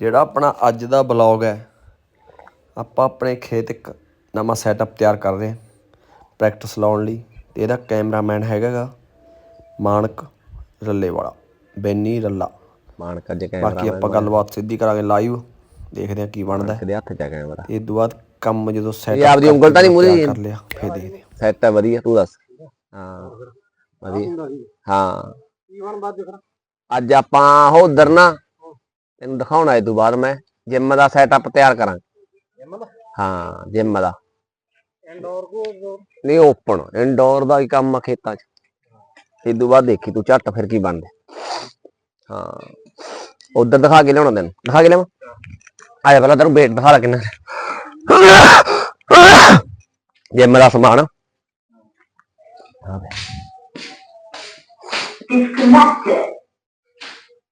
ਜਿਹੜਾ ਆਪਣਾ ਅੱਜ ਦਾ ਬਲੌਗ ਹੈ ਆਪਾਂ ਆਪਣੇ ਖੇਤ ਇੱਕ ਨਵਾਂ ਸੈਟਅਪ ਤਿਆਰ ਕਰ ਰਹੇ ਹਾਂ। ਪ੍ਰੈਕਟਿਸ ਲਾਉਣ ਲਈ ਤੇ ਇਹਦਾ ਕੈਮਰਾਮੈਨ ਹੈਗਾ ਗਾ ਮਾਨਕ ਰੱਲੇ ਵਾਲਾ ਬੈਨੀ ਰੱਲਾ। ਮਾਨਕ ਅੱਜ ਕੈਮਰਾ ਬਾਕੀ ਆਪਾਂ ਗੱਲਬਾਤ ਸਿੱਧੀ ਕਰਾਂਗੇ ਲਾਈਵ ਦੇਖਦੇ ਹਾਂ ਕੀ ਬਣਦਾ। ਹੈ। ਦੇ ਹੱਥ ਚ ਆ ਕੈਮਰਾ ਤੇ ਇਹ ਤੋਂ ਬਾਅਦ ਕੰਮ ਜਦੋਂ ਸੈਟ ਇਹ ਆਪਦੀ ਉਂਗਲ ਤਾਂ ਨੀ ਮੂਹਰੇ ਕਰ ਲਿਆ ਫੇਰ ਦੇਖਦੇ ਹਾਂ। ਸੈਟ ਹੈ ਵਧੀਆ ਤੂੰ ਦੱਸ। ਹਾਂ ਵਧੀਆ। ਹਾਂ। ਅੱਜ ਆਪਾਂ ਉਹ ਉਧਰ ਨਾ ਤੈਨੂੰ ਦਿਖਾਉਣਾ ਇਹ ਤੋਂ ਬਾਅਦ ਮੈਂ ਜਿਮ ਦਾ ਸੈਟਅਪ ਤਿਆਰ ਕਰਾਂ। ਹਾਂ ਜਿਮ ਦਾ। ਨਹੀਂ ਓਪਨ ਇਨਡੋਰ ਦਾ ਹੀ ਕੰਮ ਆ ਖੇਤਾਂ 'ਚ। ਇਹ ਤੋਂ ਬਾਅਦ ਦੇਖੀ ਤੂੰ ਝੱਟ ਫਿਰ ਕੀ ਬਣਦਾ। ਹਾਂ। ਉਧਰ ਦਿਖਾ ਕੇ ਲਿਆਉਣਾ ਤੈਨੂੰ। ਦਿਖਾ ਕੇ ਲਿਆਵਾਂ? ਆ ਜਾ ਪਹਿਲਾਂ ਤੈਨੂੰ ਵੇਟ ਦਿਖਾ ਲਾ ਕਿੰਨਾ। ਜਿਮ ਦਾ ਸਮਾਨ।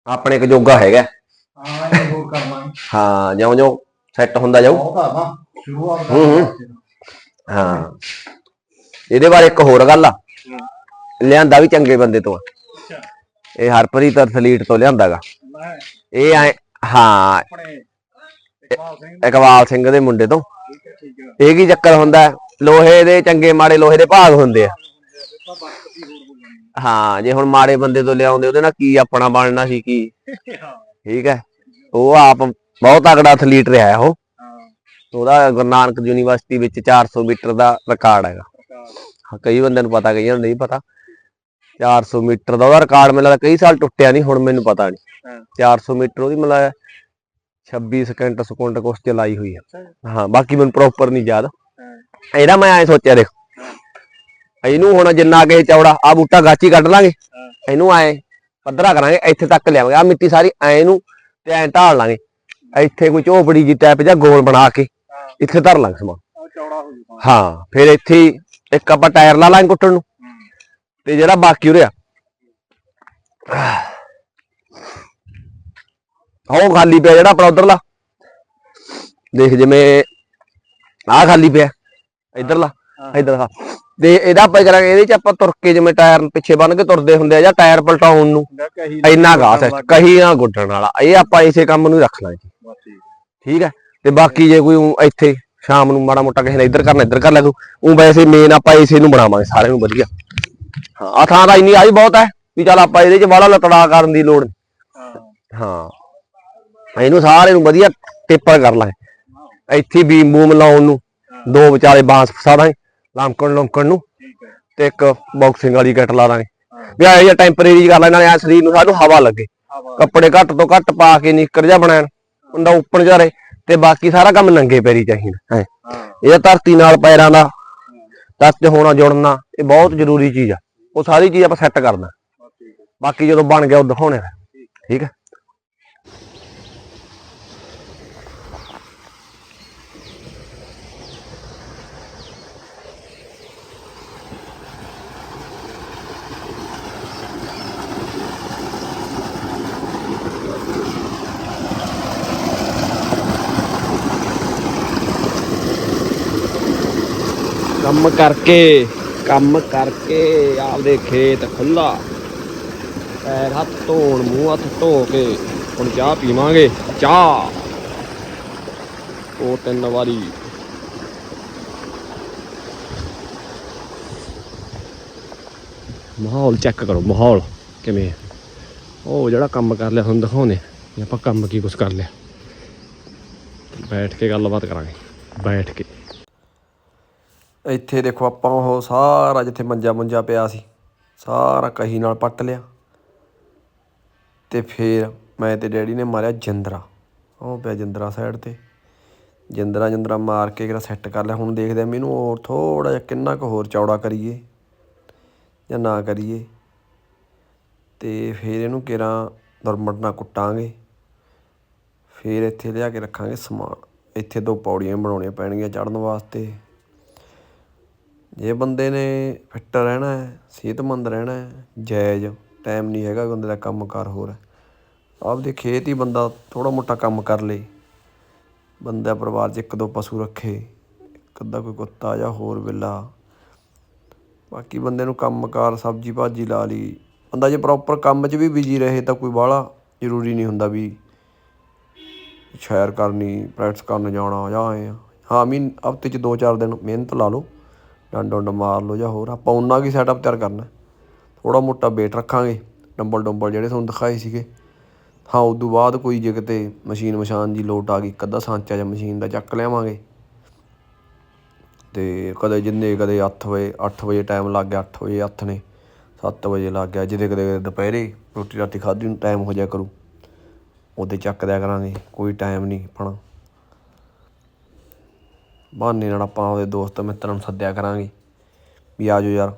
ਆਪਣੇ ਇੱਕ ਜੋਗਾ ਹੈਗਾ। ਹਾਂ ਜਿਉਂ ਜਿਉਂ ਸੈੱਟ ਹੁੰਦਾ ਜਾਊ। ਬਹੁਤਾ ਨਾ ਸ਼ੁਰੂਆਤ ਹੂੰ ਹੂੰ। ਹਾਂ। ਇਹਦੇ ਬਾਰੇ ਇੱਕ ਹੋਰ ਗੱਲ ਆ। ਲਿਆਂਦਾ ਵੀ ਚੰਗੇ ਬੰਦੇ ਤੋਂ ਆ। ਇਹ ਹਰਪ੍ਰੀਤ ਅਥਲੀਟ ਤੋਂ ਲਿਆਂਦਾਗਾ। ਮੈਂ ਇਹ ਐ ਹਾਂ। ਆਪਣੇ ਇਕਬਾਲ ਸਿੰਘ ਇਕਬਾਲ ਸਿੰਘ ਦੇ ਮੁੰਡੇ ਤੋਂ। ਠੀਕ ਹੈ ਠੀਕ ਹੈ। ਇਹ ਕੀ ਚੱਕਰ ਹੁੰਦਾ ਹੈ? ਲੋਹੇ ਦੇ ਚੰਗੇ ਮਾੜੇ ਲੋਹੇ ਦੇ ਭਾਗ ਹੁੰਦੇ ਆ। ਤਾਂ ਬਖਤੀ ਹੋਰ ਬੋਲਣੀ ਹਾਂ ਜੇ ਹੁਣ ਮਾੜੇ ਬੰਦੇ ਤੋਂ ਲਿਆਉਂਦੇ ਉਹਦੇ ਨਾਲ ਕੀ ਆਪਣਾ ਬਣਨਾ ਸੀ ਕੀ? ਹਾਂ। ਠੀਕ ਹੈ। ਉਹ ਆਪ ਬਹੁਤ ਤਗੜਾ ਐਥਲੀਟ ਰਿਹਾ ਹੈ ਉਹ। ਹਾਂ। ਉਹਦਾ ਗੁਰੂ ਨਾਨਕ ਯੂਨੀਵਰਸਿਟੀ ਵਿੱਚ 400 ਮੀਟਰ ਦਾ ਰਿਕਾਰਡ ਹੈਗਾ। ਹਾਂ, ਕਈ ਬੰਦਿਆਂ ਨੂੰ ਪਤਾ ਕਈਆਂ ਨੂੰ ਨਹੀਂ ਪਤਾ। 400 ਮੀਟਰ ਦਾ ਉਹਦਾ ਰਿਕਾਰਡ ਮੈਨੂੰ ਲੱਗਦਾ ਕਈ ਸਾਲ ਟੁੱਟਿਆ ਨਹੀਂ ਹੁਣ ਮੈਨੂੰ ਪਤਾ ਨਹੀਂ। ਹਾਂ। 400 ਮੀਟਰ ਉਹਦੀ ਮਤਲਬ 26 ਸਕਿੰਟ ਸਕਿੰਟ ਕੁਛ ਚਲਾਈ ਹੋਈ ਅੱਛਾ ਹਾਂ ਬਾਕੀ ਮੈਨੂੰ ਪ੍ਰੋਪਰ ਨਹੀਂ ਯਾਦ। ਹਾਂ। ਇਹਦਾ ਮੈਂ ਐ ਸੋਚਿਆ ਦੇਖ। ਇਹਨੂੰ ਹੁਣ ਜਿੰਨਾ ਕਿ ਚੌੜਾ ਆ ਬੂਟਾ ਗਾਚੀ ਕੱਢ ਲਾਂਗੇ। ਇਹਨੂੰ ਐ ਪੱਧਰਾ ਕਰਾਂਗੇ ਇੱਥੇ ਤੱਕ ਲਿਆਵਾਂਗੇ। ਆ ਮਿੱਟੀ ਸਾਰੀ ਐ ਨੂੰ ਤੇ ਐ ਢਾਲ ਲਾਂਗੇ। ਇੱਥੇ ਕੋਈ ਝੋਪੜੀ ਜੀ ਟਾਈਪ ਜਾਂ ਗੋਲ ਬਣਾ ਕੇ ਇੱਥੇ ਧਰ ਲਾਂਗੇ ਸਮਾਨ। ਚੌੜਾ ਹੋ ਹਾਂ ਫਿਰ ਇੱਥੇ ਹੀ ਇੱਕ ਆਪਾਂ ਟਾਇਰ ਲਾ ਲਾਂਗੇ ਕੁੱਟਣ ਨੂੰ। ਤੇ ਜਿਹੜਾ ਬਾਕੀ ਉਰੇ ਆ। ਉਹ ਖਾਲੀ ਪਿਆ ਜਿਹੜਾ ਆਪਣਾ ਉਧਰਲਾ। ਦੇਖ ਜਿਵੇਂ ਆਹ ਖਾਲੀ ਪਿਆ ਇਧਰਲਾ ਇਧਰ ਹਾਂ। ਤੇ ਇਹਦਾ ਆਪਾਂ ਕਰਾਂਗੇ ਇਹਦੇ ਚ ਆਪਾਂ ਤੁਰ ਕੇ ਜਿਵੇਂ ਟਾਇਰ ਪਿੱਛੇ ਬੰਨ ਕੇ ਤੁਰਦੇ ਹੁੰਦੇ ਆ ਜਾਂ ਟਾਇਰ ਪਲਟਾਉਣ ਨੂੰ। ਇੰਨਾ ਘਾਸ ਹੈ ਕਹੀ ਨਾ ਗੁੱਡਣ ਵਾਲਾ। ਇਹ ਆਪਾਂ ਇਸੇ ਕੰਮ ਨੂੰ ਹੀ ਰੱਖ ਲਾਂਗੇ। ਠੀਕ ਹੈ। ਤੇ ਬਾਕੀ ਜੇ ਕੋਈ ਊਂ ਇੱਥੇ ਸ਼ਾਮ ਨੂੰ ਮਾੜਾ ਮੋਟਾ ਕਿਸੇ ਨੇ ਇੱਧਰ ਕਰਨਾ ਇੱਧਰ ਕਰ ਲੈ ਉਹ ਵੈਸੇ ਮੇਨ ਆਪਾਂ ਇਸੇ ਨੂੰ ਬਣਾਵਾਂਗੇ ਸਾਰਿਆਂ ਨੂੰ ਵਧੀਆ। ਹਾਂ ਆ ਥਾਂ ਤਾਂ ਇੰਨੀ ਆਈ ਬਹੁਤ ਹੈ ਵੀ ਚੱਲ ਆਪਾਂ ਇਹਦੇ ਚ ਬਾਹਲਾ ਲਤੜਾ ਕਰਨ ਦੀ ਲੋੜ ਨਹੀਂ। ਹਾਂ। ਇਹਨੂੰ ਸਾਰੇ ਨੂੰ ਵਧੀਆ ਟੇਪਰ ਕਰ ਲਾਂਗੇ ਇੱਥੇ ਬੀਮ ਬੂਮ ਲਾਉਣ ਨੂੰ ਦੋ ਵਿਚਾਲੇ ਬਾਂਸ ਫਸਾ ਦਾਂਗੇ ਲਮਕਣ ਲਮਕਣ ਨੂੰ। ਠੀਕ ਹੈ। ਤੇ ਇੱਕ ਬਾਕਸਿੰਗ ਵਾਲੀ ਕਿੱਟ ਲਾ ਦਾਂਗੇ। ਵੀ ਇਹ ਟੈਂਪਰੇਰੀ ਕਰ ਲੈਣਾ ਆ ਸਰੀਰ ਨੂੰ ਸਾਨੂੰ ਹਵਾ ਲੱਗੇ। ਕੱਪੜੇ ਘੱਟ ਤੋਂ ਘੱਟ ਪਾ ਕੇ ਨਿੱਕਰ ਜਾ ਬਣਾਣ ਬੰਦਾ ਉੱਪਰ ਜਾ ਰਹੇ ਤੇ ਬਾਕੀ ਸਾਰਾ ਕੰਮ ਨੰਗੇ ਪੈਰੀ ਚਾਹੀਦਾ ਹੈ। ਇਹ ਧਰਤੀ ਨਾਲ ਪੈਰਾਂ ਦਾ ਟੱਚ ਹੋਣਾ ਜੁੜਨਾ ਇਹ ਬਹੁਤ ਜ਼ਰੂਰੀ ਚੀਜ਼ ਆ। ਉਹ ਸਾਰੀ ਚੀਜ਼ ਆਪਾਂ ਸੈੱਟ ਕਰਨਾ। ਬਾਕੀ ਜਦੋਂ ਬਣ ਗਿਆ ਉਹ ਦਿਖਾਉਣੇ। ਠੀਕ ਹੈ। ਕੰਮ ਕਰਕੇ ਕੰਮ ਕਰਕੇ ਆਪਦੇ ਖੇਤ ਖੁੱਲਾ ਪੈਰ ਹੱਥ ਧੋਣ, ਮੂੰਹ ਹੱਥ ਧੋ ਕੇ ਹੁਣ ਚਾਹ ਪੀਵਾਂਗੇ। ਚਾਹ। ਉਹ ਤਿੰਨ ਵਾਰੀ। ਮਾਹੌਲ ਚੈੱਕ ਕਰੋ, ਮਾਹੌਲ ਕਿਵੇਂ ਹੈ ਉਹ ਜਿਹੜਾ ਕੰਮ ਕਰ ਲਿਆ, ਤੁਹਾਨੂੰ ਦਿਖਾਉਨੇ ਵੀ ਆਪਾਂ ਕੰਮ ਕੀ ਕੁਛ ਕਰ ਲਿਆ। ਬੈਠ ਕੇ ਗੱਲਬਾਤ ਕਰਾਂਗੇ। ਬੈਠ ਕੇ। ਇੱਥੇ ਦੇਖੋ ਆਪਾਂ ਉਹ ਸਾਰਾ ਜਿੱਥੇ ਮੰਜਾ ਮੁੰਜਾ ਪਿਆ ਸੀ, ਸਾਰਾ ਕਹੀ ਨਾਲ ਪੱਟ ਲਿਆ। ਤੇ ਫੇਰ ਮੈਂ ਤੇ ਡੈਡੀ ਨੇ ਮਾਰਿਆ ਜਿੰਦਰਾ। ਉਹ ਪਿਆ ਜਿੰਦਰਾ ਸਾਈਡ ਤੇ। ਜਿੰਦਰਾ ਜਿੰਦਰਾ ਮਾਰ ਕੇ ਕਿਹੜਾ ਸੈੱਟ ਕਰ ਲਿਆ। ਹੁਣ ਦੇਖਦੇ ਆ ਮੈਨੂੰ ਹੋਰ ਥੋੜਾ ਜਿਹਾ ਕਿੰਨਾ ਕੁ ਹੋਰ ਚੌੜਾ ਕਰੀਏ ਜਾਂ ਨਾ ਕਰੀਏ। ਤੇ ਫੇਰ ਇਹਨੂੰ ਕਿਰਾਂ ਦੁਰਮਟ ਨਾਲ ਕੁੱਟਾਂਗੇ। ਫੇਰ ਇੱਥੇ ਲਿਆ ਕੇ ਰੱਖਾਂਗੇ ਸਮਾਨ। ਇੱਥੇ ਦੋ ਪੌੜੀਆਂ ਬਣਾਉਣੀਆਂ ਪੈਣਗੀਆਂ ਚੜ੍ਹਨ ਵਾਸਤੇ। ਜੇ ਬੰਦੇ ਨੇ ਫਿੱਟ ਰਹਿਣਾ ਹੈ, ਸਿਹਤਮੰਦ ਰਹਿਣਾ ਹੈ, ਜਾਇਜ਼ ਟਾਈਮ ਨਹੀਂ ਹੈਗਾ ਬੰਦੇ ਦਾ ਕੰਮਕਾਰ ਹੋਰ ਹੈ। ਆਪਦੇ ਖੇਤ ਹੀ ਬੰਦਾ ਥੋੜ੍ਹਾ ਮੋਟਾ ਕੰਮ ਕਰ ਲੇ। ਬੰਦਾ ਪਰਿਵਾਰ 'ਚ ਇੱਕ ਦੋ ਪਸ਼ੂ ਰੱਖੇ, ਇੱਕ ਅੱਧਾ ਕੋਈ ਕੁੱਤਾ ਜਾਂ ਹੋਰ ਬਿੱਲਾ ਬਾਕੀ ਬੰਦੇ ਨੂੰ ਕੰਮਕਾਰ ਸਬਜ਼ੀ ਭਾਜੀ ਲਾ ਲਈ। ਬੰਦਾ ਜੇ ਪ੍ਰੋਪਰ ਕੰਮ 'ਚ ਵੀ ਬਿਜ਼ੀ ਰਹੇ ਤਾਂ ਕੋਈ ਬਾਹਲਾ ਜ਼ਰੂਰੀ ਨਹੀਂ ਹੁੰਦਾ ਵੀ ਸ਼ਾਇਰ ਕਰਨੀ ਪ੍ਰੈਕਟਿਸ ਕਰਨ ਜਾਣਾ ਜਾਂ ਆਏ ਹਾਂ ਮੀਨ ਹਫ਼ਤੇ 'ਚ ਦੋ ਚਾਰ ਦਿਨ ਮਿਹਨਤ ਲਾ ਲਓ। ਡੰਡ ਡੁੰਡ ਮਾਰ ਲਓ ਜਾਂ ਹੋਰ, ਆਪਾਂ ਉਹਨਾਂ ਕੀ ਸੈਟਅਪ ਤਿਆਰ ਕਰਨਾ। ਥੋੜਾ ਮੋਟਾ weight ਰੱਖਾਂਗੇ, ਡੰਬਲ ਡੰਬਲ ਜਿਹੜੇ ਤੁਹਾਨੂੰ ਦਿਖਾਏ ਸੀਗੇ। ਹਾਂ, ਉਦੋਂ ਬਾਅਦ ਕੋਈ ਜੇ ਕਿਤੇ ਮਸ਼ੀਨ ਮਸ਼ਾਨ ਦੀ ਲੋਟ ਆ ਗਈ, ਇੱਕ ਅੱਧਾ ਸਾਂਚਾ ਜਾਂ ਮਸ਼ੀਨ ਦਾ ਚੱਕ ਲਿਆਵਾਂਗੇ। ਤੇ ਕਦੇ ਜਿੰਨੇ ਕਦੇ 8 ਵਜੇ 8 ਵਜੇ ਟਾਈਮ ਲੱਗ ਗਿਆ 8 ਵਜੇ ਹੱਥ ਨੇ 7 ਵਜੇ ਲੱਗ ਗਿਆ, ਜਿਹਦੇ ਕਦੇ ਦੁਪਹਿਰੇ ਰੋਟੀ ਰਾਤੀ ਖਾਧੀ ਨੂੰ ਟਾਈਮ ਹੋ ਜਾਇਆ ਕਰੂ। ਉਹਦੇ ਚੱਕ ਦਿਆ ਕਰਾਂਗੇ, ਕੋਈ ਟਾਈਮ ਨਹੀਂ ਆਪਣਾ। ਬਹਾਨੇ ਨਾਲ ਆਪਾਂ ਉਹਦੇ ਦੋਸਤ ਮਿੱਤਰਾਂ ਨੂੰ ਸੱਦਿਆ ਕਰਾਂਗੇ ਵੀ ਆ ਜਾਓ ਯਾਰ।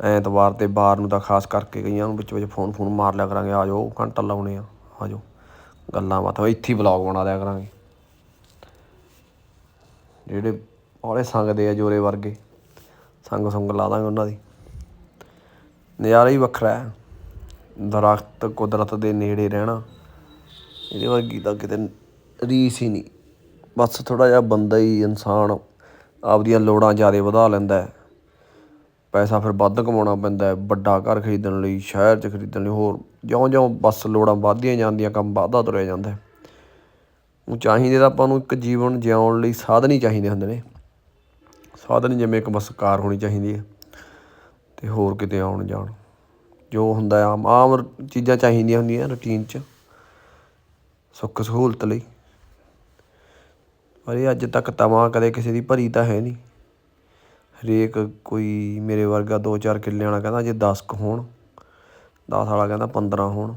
ਐਤਵਾਰ ਤੇ ਬਾਹਰ ਨੂੰ ਤਾਂ ਖਾਸ ਕਰਕੇ ਕਈਆਂ ਨੂੰ ਵਿੱਚ ਵਿੱਚ ਫੋਨ ਫੋਨ ਮਾਰ ਲਿਆ ਕਰਾਂਗੇ, ਆ ਜਾਓ, ਘੰਟਾ ਲਾਉਣੇ ਆ ਆ ਜਾਓ। ਗੱਲਾਂ ਬਾਤਾਂ ਇੱਥੇ ਹੀ ਵਲੌਗ ਬਣਾ ਲਿਆ ਕਰਾਂਗੇ। ਜਿਹੜੇ ਬਾਹਲੇ ਸੰਗਦੇ ਆ ਜੋਰੇ ਵਰਗੇ, ਸੰਗ ਸੰਗ ਲਾ ਦਾਂਗੇ ਉਹਨਾਂ ਦੀ। ਨਜ਼ਾਰਾ ਹੀ ਵੱਖਰਾ ਹੈ। ਦਰਖਤ ਕੁਦਰਤ ਦੇ ਨੇੜੇ ਰਹਿਣਾ, ਇਹਦੇ ਵਰਗੀ ਤਾਂ ਕਿਤੇ ਰੀਸ ਹੀ ਨਹੀਂ। ਬਸ ਥੋੜਾ ਜਿਹਾ ਬੰਦਾ ਹੀ ਇਨਸਾਨ ਆਪਦੀਆਂ ਲੋੜਾਂ ਜ਼ਿਆਦਾ ਵਧਾ ਲੈਂਦਾ ਪੈਸਾ ਫਿਰ ਵੱਧ ਕਮਾਉਣਾ ਪੈਂਦਾ ਵੱਡਾ ਘਰ ਖਰੀਦਣ ਲਈ, ਸ਼ਹਿਰ 'ਚ ਖਰੀਦਣ ਲਈ, ਹੋਰ ਜਿਉਂ-ਜਿਉਂ ਬਸ ਲੋੜਾਂ ਵੱਧਦੀਆਂ ਜਾਂਦੀਆਂ, ਕੰਮ ਵੱਧਦਾ ਤੁਰਿਆ ਜਾਂਦਾ ਉਹ ਚਾਹੀਦੇ ਤਾਂ ਆਪਾਂ ਨੂੰ ਇੱਕ ਜੀਵਨ ਜਿਉਣ ਲਈ ਸਾਧਨ ਹੀ ਚਾਹੀਦੇ ਹੁੰਦੇ ਨੇ। ਸਾਧਨ ਜਿਵੇਂ ਇੱਕ ਬਸ ਕਾਰ ਹੋਣੀ ਚਾਹੀਦੀ ਹੈ ਤੇ ਹੋਰ ਕਿਤੇ ਆਉਣ ਜਾਣ। ਜੋ ਹੁੰਦਾ ਆਮ ਆਮ ਚੀਜ਼ਾਂ ਚਾਹੀਦੀਆਂ ਹੁੰਦੀਆਂ ਰੂਟੀਨ 'ਚ। ਸੁੱਖ ਸਹੂਲਤ ਲਈ। ਪਰ ਇਹ ਅੱਜ ਤੱਕ ਤਵਾਂ ਕਦੇ ਕਿਸੇ ਦੀ ਭਰੀ ਤਾਂ ਹੈ ਨਹੀਂ। ਹਰੇਕ ਕੋਈ ਮੇਰੇ ਵਰਗਾ ਦੋ ਚਾਰ ਕਿੱਲੇ ਵਾਲਾ ਕਹਿੰਦਾ ਜੇ 10 ਕੁ ਹੋਣ 10 ਵਾਲਾ ਕਹਿੰਦਾ 15 ਹੋਣ।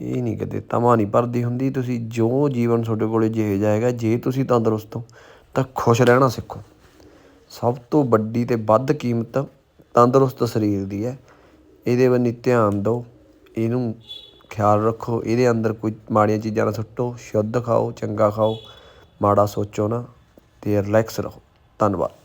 ਇਹ ਨਹੀਂ ਕਦੇ ਤਮਾ ਨਹੀਂ ਭਰਦੀ ਹੁੰਦੀ। ਤੁਸੀਂ ਜੋ ਜੀਵਨ ਤੁਹਾਡੇ ਕੋਲੇ ਜਿਹੇ ਜਾਏਗਾ ਜੇ ਤੁਸੀਂ ਤੰਦਰੁਸਤ ਹੋ, ਤਾਂ ਖੁਸ਼ ਰਹਿਣਾ ਸਿੱਖੋ। ਸਭ ਤੋਂ ਵੱਡੀ ਤੇ ਵੱਧ ਕੀਮਤ ਤੰਦਰੁਸਤ ਸਰੀਰ ਦੀ ਹੈ। ਇਹਦੇ ਵੱਲ ਧਿਆਨ ਦਿਓ। ਇਹਨੂੰ ਖਿਆਲ ਰੱਖੋ। ਇਹਦੇ ਅੰਦਰ ਕੋਈ ਮਾੜੀਆਂ ਚੀਜ਼ਾਂ ਨਾ ਸੁੱਟੋ। ਸ਼ੁੱਧ ਖਾਓ, ਚੰਗਾ ਖਾਓ। ਮਾੜਾ ਸੋਚੋ ਨਾ ਅਤੇ ਰਿਲੈਕਸ ਰਹੋ। ਧੰਨਵਾਦ।